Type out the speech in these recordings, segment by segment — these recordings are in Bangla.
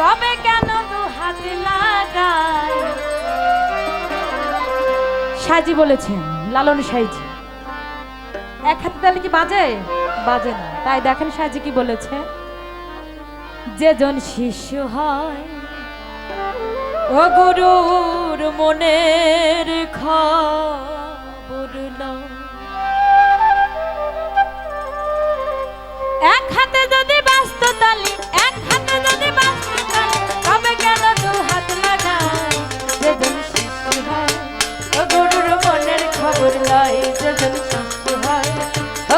তবে কেন দু হাত সাজি বলেছেন, লালন সাইজি এক হাতে তাহলে কি বাজে? বাজে না। তাই দেখেন সাজি কি বলেছে। যেজন শিষ্য হয়, ও গুরুর মনের খা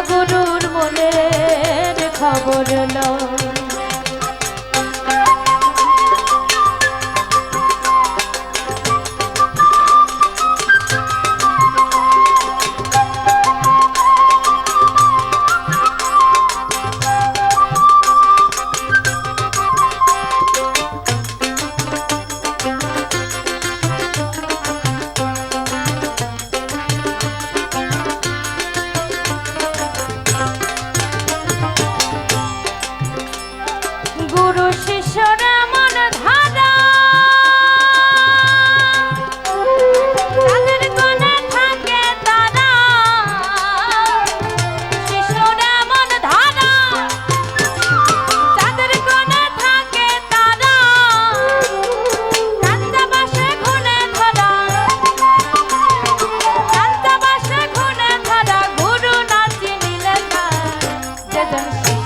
গুরুর মনের খবর লয় Let them see.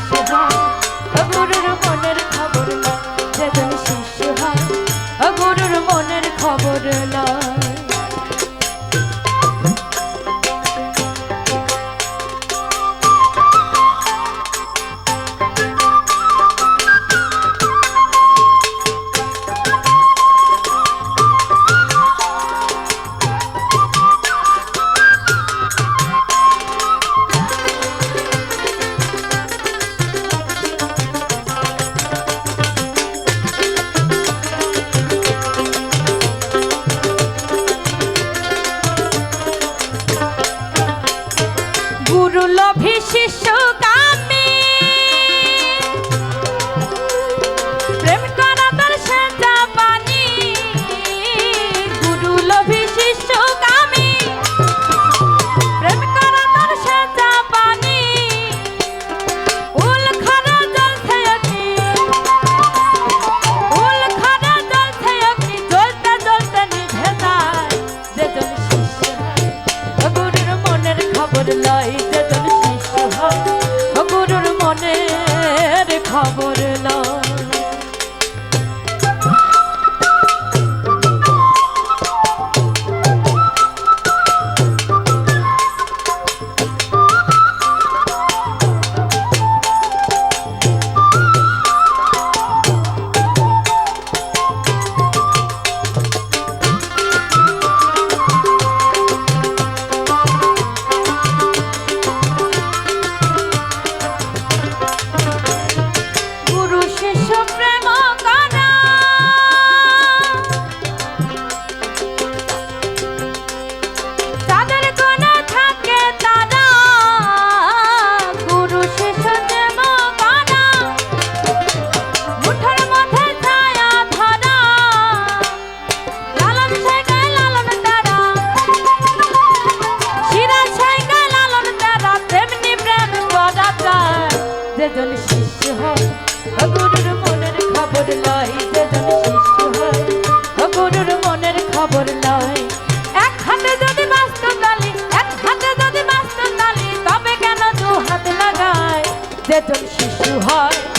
যেজন শিশু হয়